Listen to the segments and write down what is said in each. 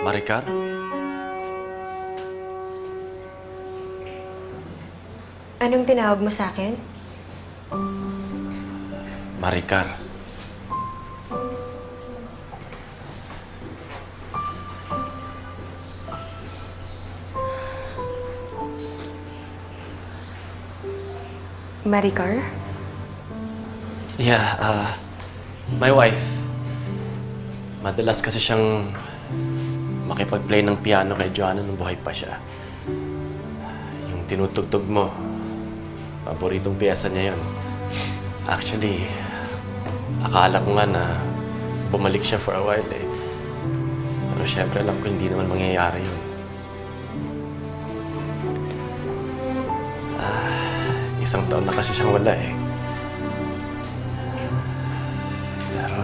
Maricar? Anong tinawag mo sa akin? Maricar. Maricar? Yeah, uh, my wife. Madalas kasi siyang makipag-play ng piano kay Joanna nung buhay pa siya. Yung tinutugtog mo, paboritong piyesa niya yun. Actually, akala ko nga na bumalik siya for a while eh. Pero syempre alam ko hindi naman mangyayari yun. Ah, isang taon na kasi siyang wala eh. Pero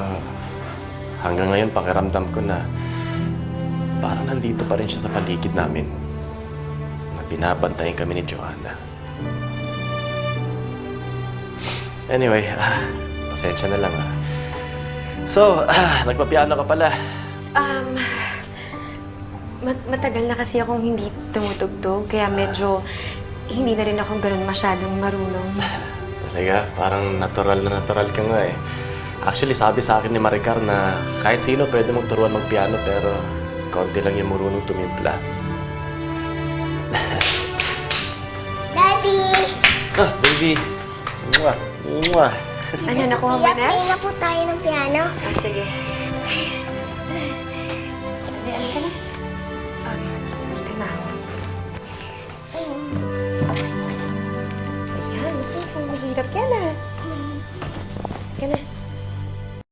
hanggang ngayon pakiramdam ko na parang nandito pa rin siya sa paligid namin. Na binabantayan kami ni Joanna. Anyway, ah, pasensya na lang ah. So, ah, nagpapiano ka pala. Um, mat- matagal na kasi akong hindi tumutugtog, kaya medyo hindi na rin ako ganun masyadong marunong. Talaga, parang natural na natural ka nga eh. Actually, sabi sa akin ni Maricar na kahit sino pwede magturuan magpiano pero Konti lang yung marunong tumimpla. Daddy! Ah, baby! Mwah! Mwah! Ano, nakuha mo na? Play na po tayo ng piano. Ah, sige. Dali, ano ka na? Ah, kita na ako.